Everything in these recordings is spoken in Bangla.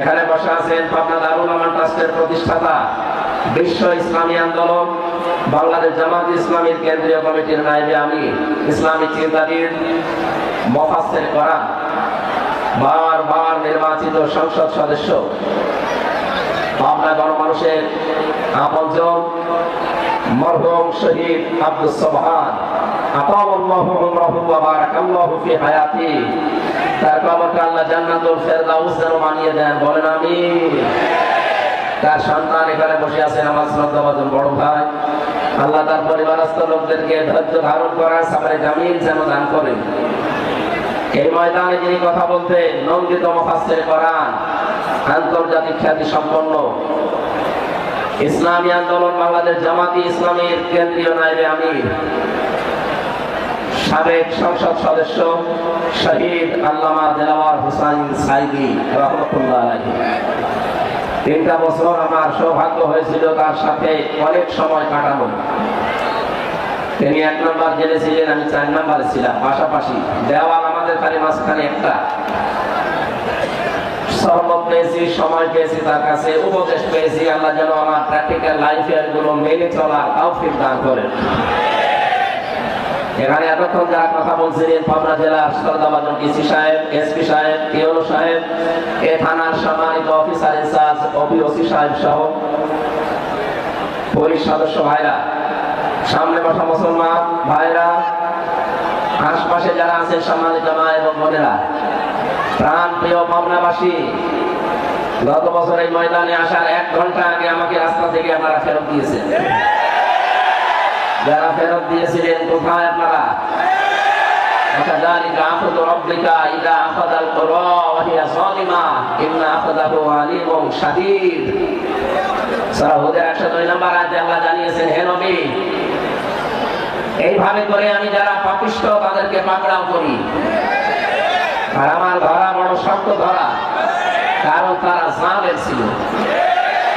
এখানে বসে আছেন পাবনা দারুল আমান ট্রাস্টের প্রতিষ্ঠাতা বিশ্ব ইসলামী আন্দোলন, বাংলাদেশ জামাত ইসলামীর কেন্দ্রীয় কমিটির নাইবে আমি ইসলামী চিন্তাবিদ মফাসের করা বারবার নির্বাচিত সংসদ সদস্য। পাবনা গণমানুষের আপনজন, মরহুম শহীদ আব্দুল সোবহান। আতাউল্লাহু উমরাহু ওয়া বারাকাল্লাহু ফি হায়াতি। তার কবরকে আল্লাহ জান্নাতুল ফেরদাউস যেন বানিয়ে দেন। বলেন, আমিন। তার সন্তান এখানে বসে আছেন আমার শ্রদ্ধাভাজন বড় ভাই। আল্লাহ তার পরিবারস্থ লোকদেরকে ধৈর্য ধারণ করার সামনে জামিন যেন দান করেন। এই ময়দানে যিনি কথা বলতে নন্দিত মুফাসসির কোরআন, আন্তর্জাতিক খ্যাতি সম্পন্ন। ইসলামী আন্দোলন বাংলাদেশ জামাতি ইসলামীর কেন্দ্রীয় নাইবে আমির। সাবেক সংসদ সদস্য শহীদ আল্লামা দেলাওয়ার হুসাইন সাইদি, রহমতুল্লাহ আলাইহি। তিনটা বছর আমার সৌভাগ্য হয়েছিল তার সাথে অনেক সময় কাটানো। তিনি এক নম্বর জেলে ছিলেন, আমি চার নম্বরে ছিলাম। পাশাপাশি দেওয়াল আমাদের খালি মাঝখানে একটা। সহমত পেয়েছি, সময় পেয়েছি তার কাছে, উপদেশ পেয়েছি, আল্লাহ যেন আমার প্র্যাকটিক্যাল লাইফেরগুলো মেনে চলার তৌফিক দান করেন। এখানে এতক্ষণ যারা কথা বলছিলেন, পাবনা জেলার সরদাবাদন ডিসি সাহেব এসপি সাহেব, কেওলো সাহেব, এ থানার সম্মানিত অফিসার ইনচার্জ ওসি সাহেব সহ পুলিশ সদস্য ভাইরা, সামনে বসা মুসলমান ভাইরা, আশপাশে যারা আছেন সম্মানিত মা এবং বোনেরা, প্রাণ প্রিয় পাবনাবাসী, গত বছর এই ময়দানে আসার এক ঘণ্টা আগে আমাকে রাস্তা থেকে আপনারা ফেরত দিয়েছেন। যারা ফেরত দিয়েছিলেন কোথায় আপনারা وكذلك أخذ ربك إذا أخذ القرى وهي ظالمة إن أخذه عليم شديد সূরা হুদের 102 নম্বর আয়াতে আল্লাহ জানিয়েছেন হে নবী এইভাবে করে আমি যারা পাপিষ্ঠ তাদেরকে পাকড়াও করি আর আমার ধরা বড় শক্ত ধরা কারণ তারা জালেম ছিল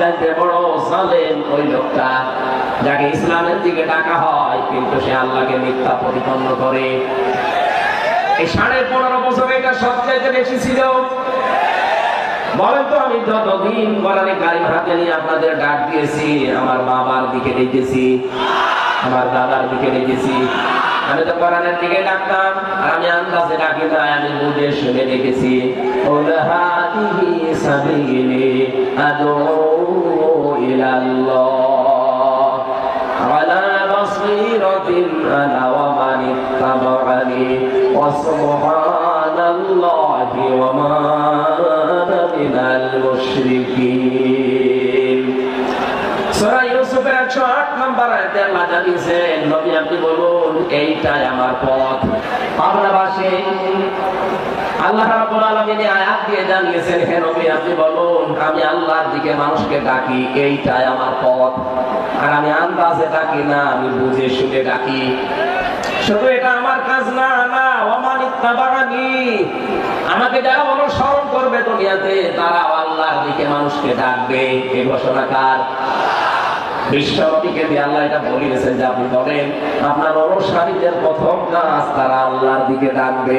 সবচাইতে বড় জালেম ওই লোকটা যাকে ইসলামের দিকে ডাকা হয়, কিন্তু সে আল্লাহকে মিথ্যা প্রতিপন্ন করে। এই সাড়ে পনেরো বছর এটা সবচাইতে বেশি ছিল। বলেন তো, আমি যতদিন কোরআনে কারিম হাতে নিয়ে আপনাদের ডাক দিয়েছি, আমার বাবার দিকে দেখেছি, আমার দাদার দিকে দেখেছি, আমি তো কোরআনের দিকে ডাকতাম, আর আমি আন্দাজে ডাকি না, আমি বুঝে শুনে দেখেছি। ওলাহাদিহি সাবিলি, আদউ ইলাল্লাহ আলা বাসীরাতিন আনা ওয়া ইত্তাবা'আনি ওয়া সুবহানাল্লাহি ওয়া মা আনা মিনাল সূরা ইউসুফের 108 নম্বর আয়াতে আল্লাহ জানিয়েছেন নবী আপনি বলুন, এইটাই আমার পথ। বাংলাভাষী আল্লাহ রাব্বুল আলামিন আয়াত দিয়ে জানিয়েছেন, হে নবী, আপনি বলুন, আমি আল্লাহর দিকে মানুষকে ডাকি, এইটাই আমার পথ। আর আমি আন্দাজে ডাকি না, আমি বুঝে শুনে ডাকি। শুধু এটা আমার কাজ না না ওমানিত্তাবানি আমাকে যারা অনুসরণ করবে দুনিয়াতে তারা আল্লাহর দিকে মানুষকে ডাকবে। এই ঘোষণাকার বিশ্বনবীকে দিয়ে আল্লাহ এটা বলিয়েছেন যে, আপনি বলেন, আপনার অনুসারীদের প্রথম কাজ তারা আল্লাহর দিকে ডাকবে।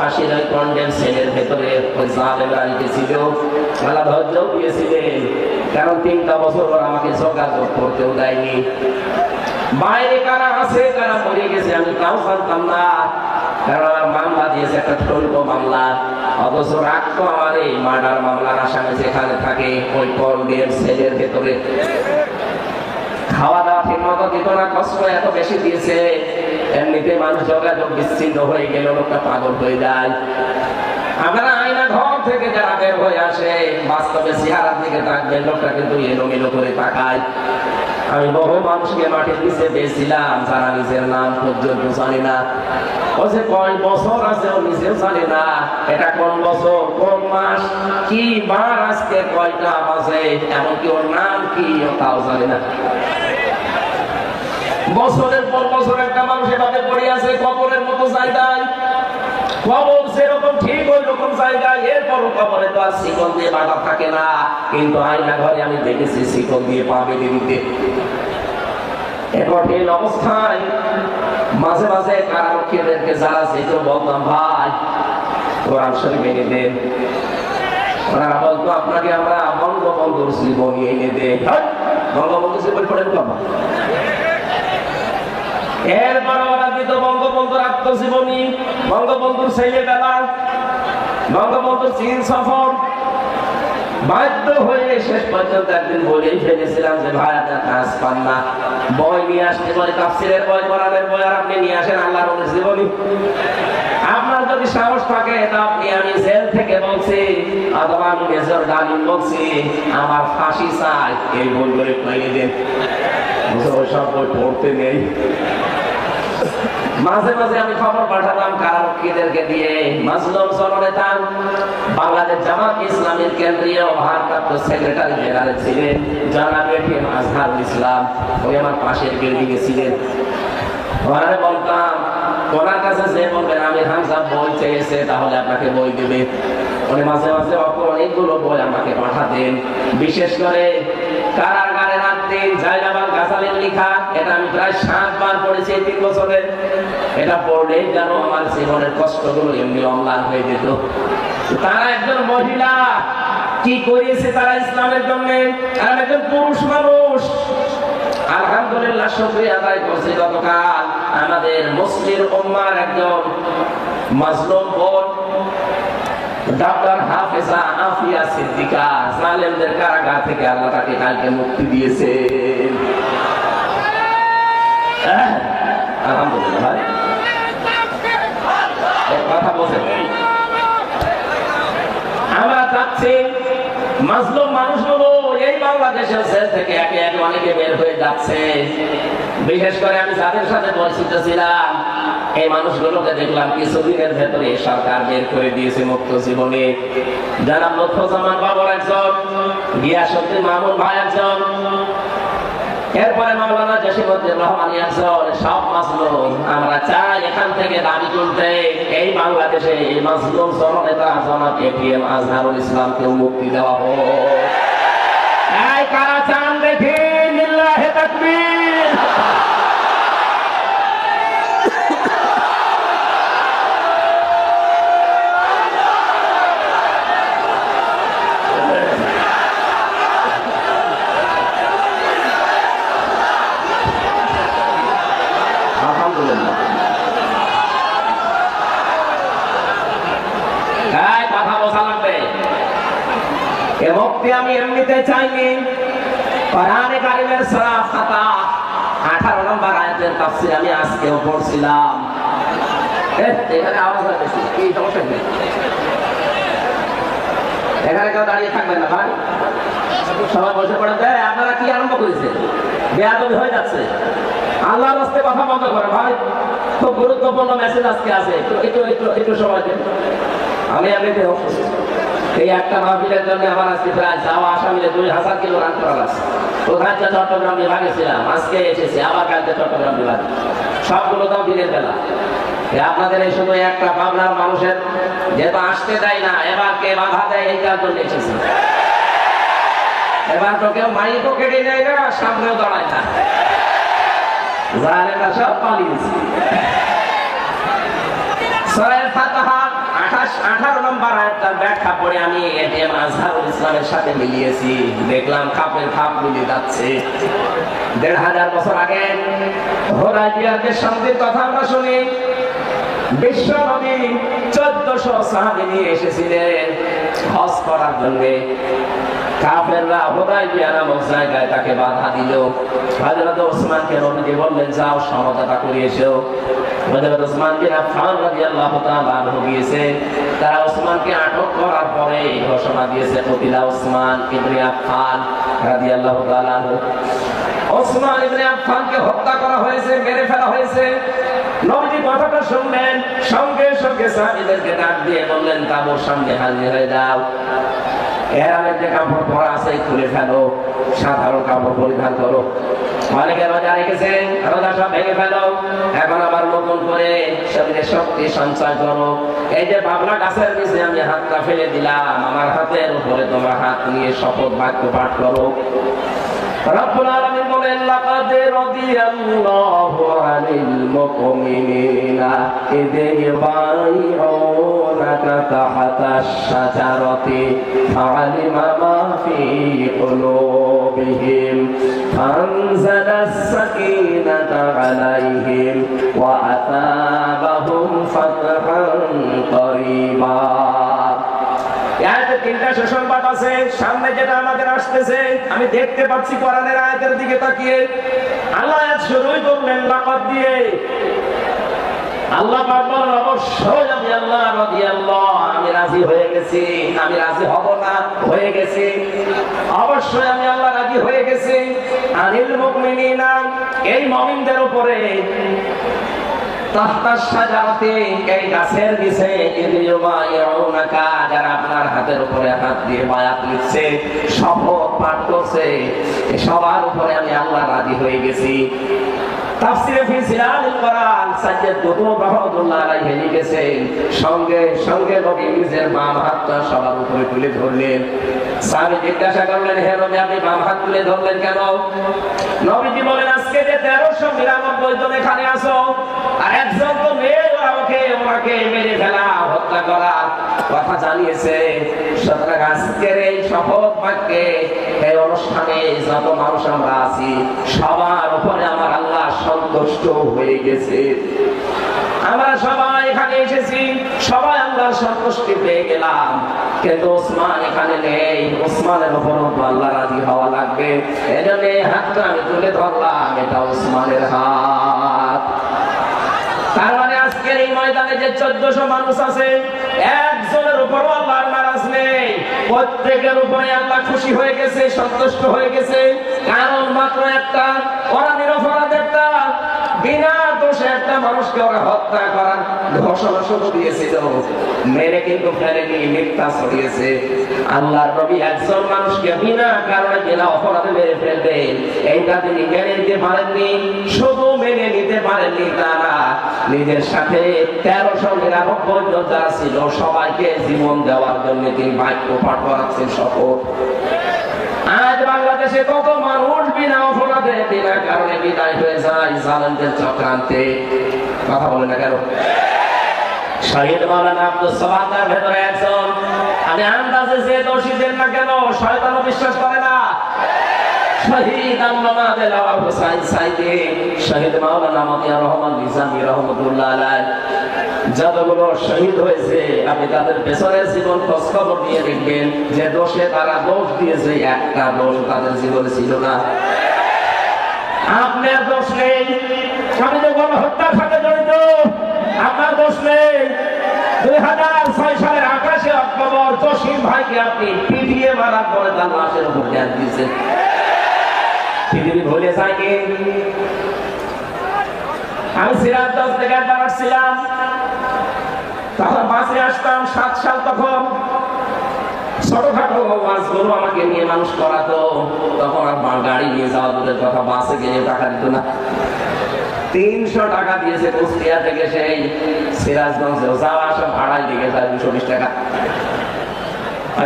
ফাঁসির কন্ডেম সেলের ভেতরে ওই জালেম রেখেছিল আল্লাহ ধৈর্য দিয়েছিলেন। কারণ তিনটা বছর ওরা আমাকে যোগাযোগ করতেও দেয়নি। বাইরে কারা আছে, কারা মরে গেছে, আমি তাও জানতাম না। কারণ মামলা দিয়েছে একটা ঠল্প মামলা। অথচ রাখতো আমার এই মার্ডার মামলার আসামি যেখানে থাকে, ওই কন্ডেম সেলের ভেতরে। খাওয়া দাওয়া ঠিক মতো দিত না, কষ্ট এত বেশি দিয়েছে। এমনিতে মানুষ যোগাযোগ বিচ্ছিন্ন হয়ে গেল লোকটা পাগল হয়ে যায়। আয়না ঘর থেকে যারা বের হয়ে আসে, বাস্তবে তাকবেন, লোকটা কিন্তু এলোমেলো করে তাকায়। আমি বহু মানুষকে নিচে পেয়েছিলাম যারা নিজের নাম পর্যন্ত জানি না। ও যে কয় বছর আছে, ও নিজেও জানে না। এটা কোন বছর, কোন মাস, কি বার, আজকে কয়টা বাজে, এমনকি ওর নাম কি, ও তাও জানে না। বছরের পর বছর একটা মানুষ এভাবে পড়ে আছে, কবরের মতো জায়গায়। কবর যেরকম ঠিক ওই রকম জায়গায় এরপর কবরে তো আর শিকল দিয়ে বাধা থাকে না। কিন্তু আয়না ঘরে আমি দেখেছি, শিকল দিয়ে পা বেঁধে দিতে। অবস্থায় মাঝে মাঝে কারারক্ষীদেরকে যারা যেত বলতাম, ভাই, কোরআন শরীফ এনে দেন ওনারা বলতো, আপনাকে আমরা বঙ্গবন্ধুর জীবনী এনে দেয় বঙ্গবন্ধু জীবনী পড়েন এরপর ওরা দিত বঙ্গবন্ধুর আত্মজীবনী, বঙ্গবন্ধুর ছেলেবেলা, বঙ্গবন্ধুর চীন সফর, বাধ্য হয়ে শেষ পর্যন্ত একদিন বলেই ফেলেছিলাম যে, ভাই, আপনার কাজ পান না। বই নিয়ে আসতে পারে তাফসিরের বই, কোরআনের বই, আর আপনি নিয়ে আসেন রসুলের জীবনী আপনার যদি সাহস থাকে, তা আপনি আমি জেল থেকে বলছি, অথবা আমি মেজর ডালিম বলছি, আমার ফাঁসি চাই। এই বইগুলো কইয়ে দেন। ওসব বই পড়তে নেই। মাঝে মাঝে আমি খবর পাঠাতাম কারারক্ষীদেরকে দিয়ে, মাজলুম জননেতা, বাংলাদেশ জামাত ইসলামের কেন্দ্রীয় ভারপ্রাপ্ত সেক্রেটারি জেনারেল ছিলেন জনাব এটিএম আজহারুল ইসলাম। ওই আমার পাশের বিল্ডিং এ ছিলেন। ওনারে বলতাম, ওনার কাছে যে বলবেন, আমি হামসা বই চেয়েছে, তাহলে আপনাকে বই দেবে। উনি মাঝে মাঝে অনেকগুলো বই আমাকে পাঠাতেন। বিশেষ করে কারাগারে রাখতেন জায়গাবাল গাছালের লেখা, এটা আমি প্রায় সাতবার পড়েছি এই তিন বছরে। এটা পড়লেই যেন আমার জীবনের কষ্টগুলো এমনি অম্লান হয়ে যেত। তারা একজন মহিলা, কি করিয়েছে তারা ইসলামের জন্য? আর একজন পুরুষ মানুষ। আলহামদুলিল্লাহ, শুকরিয়া আদায় গতকাল আমাদের মুসলিম উম্মার একজন মাজলুম বোন ডক্টর হাফেজা আফিয়া সিদ্দিকা, জালেমদের কারাগার থেকে আল্লাহ তাকে কালকে মুক্তি দিয়েছে হ্যাঁ, আমরা চাচ্ছি মাজলুম মানুষগুলো এই বাংলাদেশের জেল থেকে একে একে অনেকে বের হয়ে যাচ্ছে। বিশেষ করে আমি যাদের সাথে পরিচিত ছিলাম এই মানুষগুলোকে দেখলাম কিছুদিনের ভেতরে সরকার বের করে দিয়েছে মুক্ত জীবনে। যারা লক্ষ্যজামান বাবর একজন গিয়াসুদ্দিন মামুন ভাই একজন এরপরে মাওলানা জসিমুদ্দিন রহমান ইয়াসর সব মাসলুম আমরা চাই এখান থেকে দাবি তুলতে এই বাংলাদেশে এই মাসলুম জননেতা, জনাব এটিএম আজহারুল ইসলামকে মুক্তি দেওয়া হোক। কারা চান দেখি, লিল্লাহে তাকবীর আলহামদুলিল্লাহ এই কথা বোঝা লাগবে এ আমি এমনিতে চাইনি। কোরআনে কারিমের সূরা ফাতা 18 নম্বর আয়াতের আমি পড়ছিলাম। এখানে আওয়াজ কি সমস্যা কি? এখানে কেউ দাঁড়িয়ে থাকবেন না, ভাই। সবাই বসে পড়েন। আপনারা কি আরম্ভ করেছেন? বেয়াদবি হয়ে যাচ্ছে। আল্লাহর রাস্তায় কথা বন্ধ করে, ভাই। খুব গুরুত্বপূর্ণ মেসেজ আজকে আছে। একটু একটু একটু সময় দিন। আমি অসুস্থ এই একটা মাহফিলের জন্য আমার আজকে প্রায় যাওয়া আসা মিলে দুই হাজার কিলো রান করা লাগছে। কোথায় যে চট্টগ্রাম বিভাগে ছিলাম, আজকে এসেছি, আবার কালকে চট্টগ্রাম বিভাগে। সবগুলো দাম দিনের বেলা। আপনাদের এই শুধু একটা ভাবনার মানুষের যেহেতু আসতে দেয় না, এবার কে বাধা দেয়, এই কাজ জন্য এসেছি? এবার তো কেউ মাইকও কেটে নেয় না, সামনেও দাঁড়ায় না। জালেরা সব পালিয়েছে সূরা ফাতিহা 28 18 নম্বর আয়াতটার ব্যাখ্যা পড়ে আমি এটিএম আজহারুল ইসলামের সাথে মিলিয়েছি। দেখলাম খাপের খাপ মিলে যাচ্ছে। দেড় হাজার বছর আগে হোরাইবিয়ার যে শান্তির কথা আমরা শুনি। বিশ্ব নবী চোদ্দশো সাহাবি নিয়ে এসেছিলেন হজ করার জন্য। কাফেররা হুদাইবিয়া নামক জায়গায় তাকে বাধা দিল। হযরত ওসমানকে নবীজি বললেন, যাও সমঝোতা করে এসো হযরত ওসমান বিন আফফান রাদিয়াল্লাহু তাআলা আনহু গিয়েছে। তারা ওসমানকে আটক করার পরে ঘোষণা দিয়েছে কতিলা ওসমান ইবনে আফফান রাদিয়াল্লাহু তাআলা আনহু। ওসমান ইবনে আফফানকে হত্যা করা হয়েছে, মেরে ফেলা হয়েছে। নবীজি কথাটা শুনলেন, সঙ্গে সঙ্গে সাহাবীদেরকে ডাক দিয়ে বললেন, তাবুর সামনে হাজির হয়ে যাও। এরামের যে কাপড় পরা আছে, খুলে ফেলো, সাধারণ কাপড় পরিধান করো। অনেকে রোজা রেখেছেন রোজা সব ভেঙে ফেলো। এখন আবার নতুন করে শরীরে শক্তি সঞ্চয় করো। এই যে বাবলা গাছের নিচে আমি হাতটা ফেলে দিলাম, আমার হাতের উপরে তোমার হাত নিয়ে শপথ বাক্য পাঠ করো। রব্বুল বলেন, লাকাদ রাদিয়াল্লাহু আনিল মুমিনিনা ইয ইউবাইউনাকা তাহতাশ শাজারাতি ফাআলিমা মা ফি কুলুবিহিম ফানজালাস সাকিনাতা আলাইহিম ওয়া আতাবাহুম ফাতহান করিবা আয়াতে তিনটা পাঠ আছে। সামনে যেটা আমাদের আসতেছে, আমি দেখতে পাচ্ছি কোরআনের আয়াতের দিকে তাকিয়ে। আল্লাহ শুরুই করলেন লাকাত দিয়ে। আল্লাহ পাক বলেন, অবশ্যই আমি আল্লাহ রাদিয়াল্লাহ, আমি রাজি হয়ে গেছি। আমি রাজি হব না, হয়ে গেছি। অবশ্যই আমি আল্লাহ রাজি হয়ে গেছি। আনিল মুমিনিনা, এই মুমিনদের উপরে তাহতার সাজাতে এই গাছের নিচে আপনার হাতের উপরে হাত দিয়ে বায়াত নিচ্ছে শপথ পাঠ করছে সবার উপরে আমি আল্লাহ রাজি হয়ে গেছি। তাফসিরে ফি সিলালিল কোরআন সাইয়্যিদ কুতুব রহমাতুল্লাহ আলাইহি লিখেছেন, সঙ্গে সঙ্গে নবী নিজের বাম হাতটা সবার উপরে তুলে ধরলেন। সাহাবী জিজ্ঞাসা করলেন, হে নবী, আপনি বাম হাত তুলে ধরলেন কেন? নবীজি বলেন, আজকে যে তেরোশো নিরানব্বই জন এখানে আসো আর একজন তো মেয়ে, ওরা ওকে, ওনাকে মেরে ফেলা হত্যা করা কথা জানিয়েছে। সুতরাং আজকের এই শপথ বাক্যে এই অনুষ্ঠানে যত মানুষ আমরা আছি, সবার উপরে আমার আল্লাহ সন্তুষ্ট হয়ে গেছে। আমরা সবাই এখানে এসেছি, সবাই আল্লাহর সন্তুষ্টি পেয়ে গেলাম। কিন্তু ওসমান এখানে নেই। ওসমানের উপর আল্লাহ রাজি হওয়া লাগবে। এজন্য এই হাতটা আমি তুলে ধরলাম, এটা ওসমানের হাত। আজকের এই ময়দানে যে চোদ্দশো মানুষ আছে, একজনের উপর আল্লাহর নারাজ নেই। প্রত্যেকের উপরে আল্লাহ খুশি হয়ে গেছে, সন্তুষ্ট হয়ে গেছে। কারণ মাত্র একটা ওরা অপরাধ একটা। বিনা দোষে একটা মানুষকে ওরা হত্যা করার ঘোষণা শুরু দিয়েছিল মেরে কিন্তু ফেরেনি মিথ্যা ছড়িয়েছে। আল্লাহর নবী একজন মানুষকে বিনা কারণে বিনা অপরাধে মেরে ফেলবেন এইটা তিনি মেনে নিতে পারেননি শুধু মেনে নিতে পারেননি তারা। নিজের সাথে তেরোশো নিরানব্বই জন যারা ছিল, সবাইকে জীবন দেওয়ার জন্য তিনি বাক্য পাঠ করাচ্ছেন শপথ আজ বাংলাদেশে কত মানুষ বিনা অপরাধে বিনা কারণে বিদায় হয়ে যায় জালেমদের চক্রান্তে। কথা বলে না কেন? শহীদ মাওলানা আব্দুল সামাদার ভেতরে একজন। আমি আন্দাজে যে দোষীদের না কেন, শয়তানও বিশ্বাস করে না। শহীদ আল্লামা দেলাওয়ার হোসাইন সাইদি, শহীদ মাওলানা মতিয়া রহমান নিজামী রহমতুল্লাহ আলাইহ। যতগুলো শহীদ হয়েছে, আপনি তাদের পেছনের জীবন খোঁজ খবর নিয়ে দেখবেন যে দোষে তারা দোষ দিয়েছে, একটা দোষ তাদের জীবনে ছিল না। আপনার দোষ নেই। আমি তো গণহত্যার সাথে জড়িত। আপনার দোষ নেই। দুই হাজার ছয় সালের আকাশে অক্টোবর জসিম ভাইকে আপনি পিটিয়ে মারার পরে তার লাশের উপর জ্ঞান দিয়েছেন। পৃথিবী ভুলে যায় কি? আমি সিরাজগঞ্জ থেকে একবার আসছিলাম। তখন বাসে আসতাম সাত সাল তখন। ছোটখাটো মাছগুলো আমাকে নিয়ে মানুষ করাতো। তখন আর গাড়ি নিয়ে যাওয়া দূরের বাসে গেলে টাকা দিত না। তিনশো টাকা দিয়েছে কুষ্টিয়া থেকে সেই সিরাজগঞ্জে যাওয়া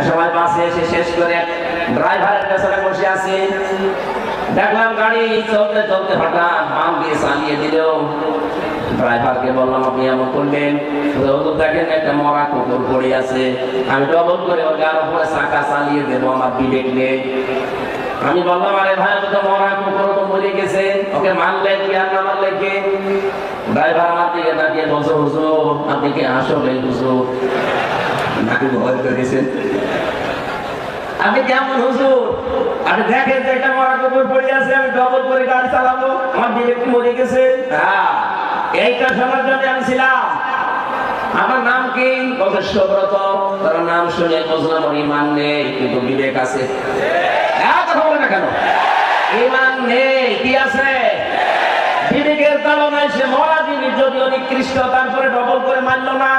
সময় বাসে এসে শেষ করে ড্রাইভারের পেছনে বসে আছি। দেখলাম গাড়ি চলতে চলতে হঠাৎ বাম দিয়ে চালিয়ে দিল। ড্রাইভারকে বললাম, আপনি এমন করলেন দেখেন একটা মরা কুকুর পড়ে আছে। আমি ডবল করে ওর গার উপরে চাকা চালিয়ে আমার বিবেক নেই। আমি বললাম, আরে ভাই, ও তো মরা কুকুর তো মরে গেছে। ওকে মারলে কি আর না মারলে কি? ড্রাইভার আমার দিকে তাকিয়ে বলছে, হুজুর, আপনি কি আসলে হুজুর? নাকি ভয় করেছেন আমি কেমন হুজুর? আপনি দেখেন যে একটা মরা কুকুর পড়ে আছে, আমি ডবল করে গাড়ি চালাবো, আমার বিবেক কি মরে গেছে। হ্যাঁ এইটা শোনার জন্য আমি ছিলাম। আমার নাম কি? তার নাম শুনে ইমান নেই, কিন্তু বিবেক আছে। হ্যাঁ কথা বলে না কেন? ইমান নেই, কি আছে? বিবেকের সে মরা জিনিস যদিও নিকৃষ্ট, তারপরে ডবল করে মারলো না।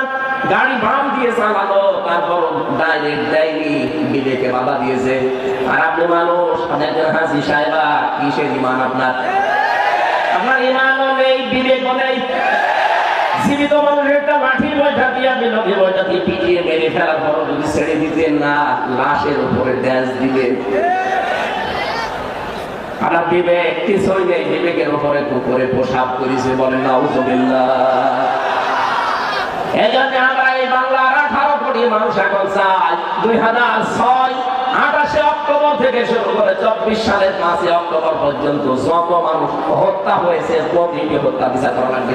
গাড়ি বাম দিয়ে চালালো, তারপর ডাইরেক্ট বাধা দিয়েছে। আর আপনি মানুষ হাসি সাহেবা, কিসের ইমান আপনার? আপনার নেই নেই জীবিত একটা পিটিয়ে মেরে ফেলার পর যদি ছেড়ে দিতেন না, লাশের উপরে বিবেকের উপরে পোশাক করেছে বলেন না দুই হাজার ছয় আঠাশে অক্টোবর থেকে চব্বিশ সালের পাঁচই অক্টোবর পর্যন্ত যত মানুষ হত্যা হয়েছে প্রতিটি হত্যা বিচার করা লাগবে।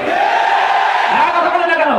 হ্যাঁ, কেন?